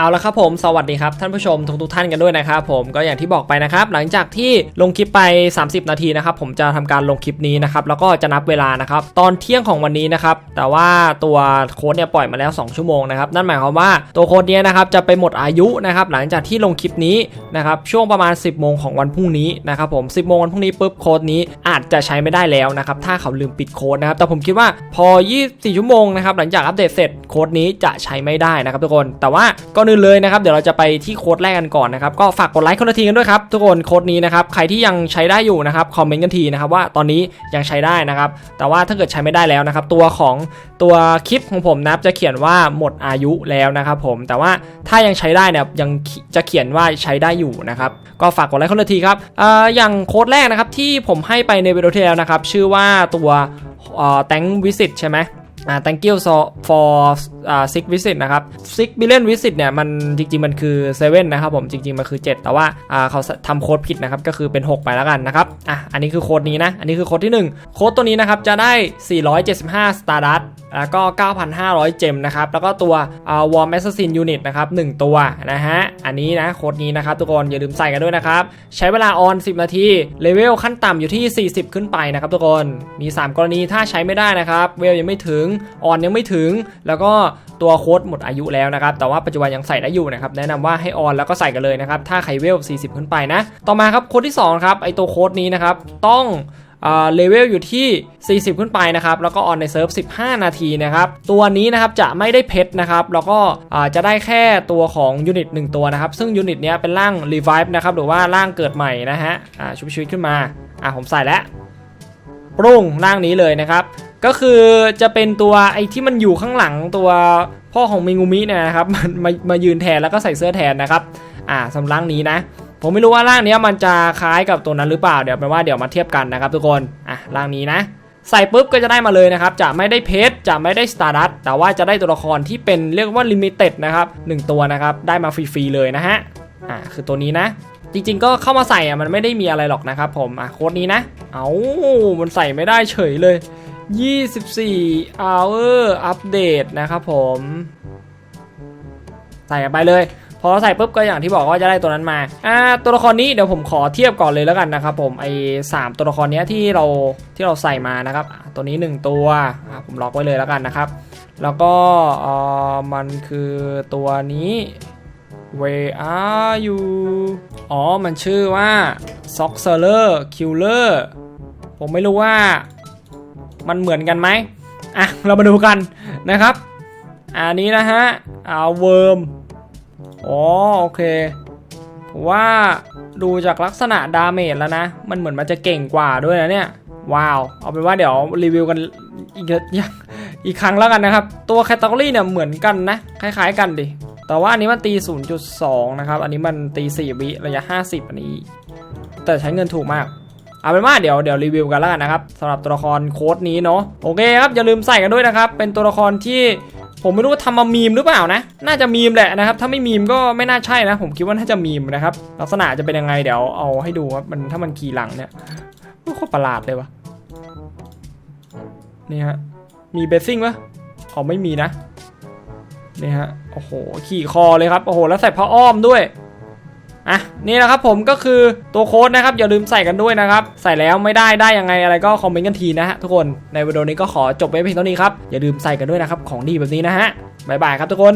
เอาละครับผมสวัสดีครับท่านผู้ชมทุกทท่านกันด้วยนะครับผมก็อย่างที่บอกไปนะครับหลังจากที่ลงคลิปไป 30 นาทีนะครับผมจะทำการลงคลิปนี้นะครับแล้วก็จะนับเวลานะครับตอนเที่ยงของวันนี้นะครับแต่ว่าตัวโค้ดเนี่ยปล่อยมาแล้ว 2 ชั่วโมงนะครับนั่นหมายความว่าตัวโค้ดเนี้ยนะครับจะไปหมดอายุนะครับหลังจากที่ลงคลิปนี้นะครับช่วงประมาณ 10 โมงของวันพรุ่งนี้นะครับผม 10 โมงวันพรุ่งนี้ปุ๊บโค้ดนี้อาจจะใช้ไม่ได้แล้วนะครับถ้าเขาลืมปิดโค้ดนะครับแต่ผมคิดว่าพอ 24 ชั่วโมงนะครับหลังจากอัปเดตเสร็จโค้ดนี้จะใช้ไม่ได้นะครับทุกคนแต่ว่าก่อนอื่นเลยนะครับเดี๋ยวเราจะไปที่โค้ดแรกกันก่อนนะครับก็ฝากกดไลค์คนละทีกันด้วยครับทุกคนโค้ดนี้นะครับใครที่ยังใช้ได้อยู่นะครับคอมเมนต์กันทีนะครับว่าตอนนี้ยังใช้ได้นะครับแต่ว่าถ้าเกิดใช้ไม่ได้แล้วนะครับตัวของตัวคลิปของผมนะครับจะเขียนว่าหมดอายุแล้วนะครับผมแต่ว่าถ้ายังใช้ได้เนี่ยยังจะเขียนว่าใช้ได้อยู่นะครับก็ฝากกดไลค์คนละทีครับอออย่างโค้ดแรกนะครับที่ผมให้ไปในวิดีโอที่แล้วนะครับชื่อว่าตัวเอ่อ thank visit ใช่ไหม อ่า thank you so for อ่า six visit นะครับ six billion visit เนี่ย มันจริง ๆ มันคือ 7 นะครับผม จริง ๆ มันคือ 7 แต่ว่า อ่า เขาทำโค้ดผิดนะครับ ก็คือเป็น 6 ไปแล้วกันนะครับ อะ อันนี้คือโค้ดนี้นะ อันนี้คือโค้ดที่ 1 โค้ดตัวนี้นะครับ จะได้ 475 Stardust แล้วก็ 9,500 เจมนะครับ แล้วก็ตัวอ่า Warm Assassin Unit นะครับ1ตัวนะฮะ อันนี้นะโค้ดนี้นะครับทุกคนอย่าลืมใส่กันด้วยนะครับ ใช้เวลาออน 10 นาที เลเวลขั้นต่ำอยู่ที่ 40 ขึ้นไปนะครับทุกคน มี 3 กรณีถ้าใช้ไม่ได้นะครับ เวลยังไม่ถึง ออนยังไม่ถึง แล้วก็ตัวโค้ดหมดอายุแล้วนะครับ แต่ว่าปัจจุบันยังใส่ได้อยู่นะครับ แนะนำว่าให้ออนแล้วก็ใส่กันเลยนะครับ ถ้าใครเวล 40 ขึ้นไปนะ ต่อมาครับโค้ดที่2ครับ ไอตัวโค้ดนี้นะครับ ต้อง เลเวลอยู่ที่ 40 ขึ้นไปนะครับ แล้วก็ออนในเซิร์ฟ 15 นาทีนะครับ ตัวนี้นะครับจะไม่ได้เพชรนะครับ แล้วก็จะได้แค่ตัวของยูนิต1ตัวนะครับ ซึ่งยูนิตเนี้ยเป็นร่าง Revive นะครับ หรือว่าร่างเกิดใหม่นะฮะชุบชีวิตขึ้นมา อ่าผมใส่แล้วปรุงร่างนี้เลยนะครับ ก็คือจะเป็นตัวไอ้ที่มันอยู่ข้างหลังตัวพ่อของเมงูมิเนี่ยนะครับ มันมามายืนแทนแล้วก็ใส่เสื้อแทนนะครับ อ่าสำหรับร่างนี้นะ ผมไม่รู้ว่าร่างนี้มันจะคล้ายกับตัวนั้นหรือเปล่าเดี๋ยวแปลว่าเดี๋ยวมาเทียบกันนะครับทุกคนอะร่างนี้นะ ใส่ปุ๊บก็จะได้มาเลยนะครับจะไม่ได้เพชรจะไม่ได้สตาร์ดัตแต่ว่าจะได้ตัวละครที่เป็นเรียกว่าลิมิเต็ดนะครับหนึ่งตัวนะครับได้มาฟรีๆเลยนะฮะอ่าคือตัวนี้นะ จริงๆก็เข้ามาใส่อะมันไม่ได้มีอะไรหรอกนะครับผมอะโค้ดนี้นะ เอามันใส่ไม่ได้เฉยเลย 24 hour อัปเดตนะครับผม ใส่กันไปเลย พอใส่ปุ๊บก็อย่างที่บอกว่าจะได้ตัวนั้นมาอ่าตัวละครนี้เดี๋ยวผมขอเทียบก่อนเลยแล้วกันนะครับผมไอ้สามตัวละครนี้ที่เราที่เราใส่มานะครับ ตัวนี้ 1 ตัวผมล็อกไว้เลยแล้วกันนะครับ แล้วก็เออมันคือตัวนี้ Where are you อ๋อ มันชื่อว่า s o x e r e r Killer ผมไม่รู้ว่ามันเหมือนกันไหมอะ เรามาดูกันนะครับ อันนี้นะฮะอ่าเวิร์ม อ๋อโอเคว่าดูจากลักษณะดาเมจแล้วนะ มันเหมือนมันจะเก่งกว่าด้วยนะเนี่ย ว้าว เอาเป็นว่าเดี๋ยวรีวิวกันอีกอย่างอีกครั้งแล้วกันนะครับ ตัวแคตตาล็อเนี่ยเหมือนกันนะ คล้ายๆกันดิ แต่ว่าอันนี้มันตี 0.2 นะครับ อันนี้มันตี 4 วิระยะ 50 อันนี้ แต่ใช้เงินถูกมาก เอาเป็นว่าเดี๋ยวเดี๋ยวรีวิวกันแล้วกันนะครับสำหรับตัวละครโค้ดนี้เนาะ โอเคครับอย่าลืมใส่กันด้วยนะครับ เป็นตัวละครที่ ผมไม่รู้ว่าทำมามีมหรือเปล่านะ น่าจะมีมแหละนะครับ ถ้าไม่มีมก็ไม่น่าใช่นะ ผมคิดว่าน่าจะมีมนะครับ ลักษณะจะเป็นยังไงเดี๋ยวเอาให้ดูว่ามันถ้ามันขี่หลังเนี่ยโคตรประหลาดเลยวะนี่ฮะ มีเบสซิ่งปะอ๋อไม่มีนะ นี่ฮะ โอ้โห ขี่คอเลยครับ โอ้โห แล้วใส่ผ้าอ้อมด้วย อะนี่นะครับผมก็คือตัวโค้ดนะครับอย่าลืมใส่กันด้วยนะครับ ใส่แล้วไม่ได้ได้ยังไงอะไรก็คอมเมนต์กันทีนะฮะทุกคนในวิดีโอนี้ก็ขอจบไว้เพียงเท่านี้ครับอย่าลืมใส่กันด้วยนะครับของดีแบบนี้นะฮะบ๊ายบายครับทุกคน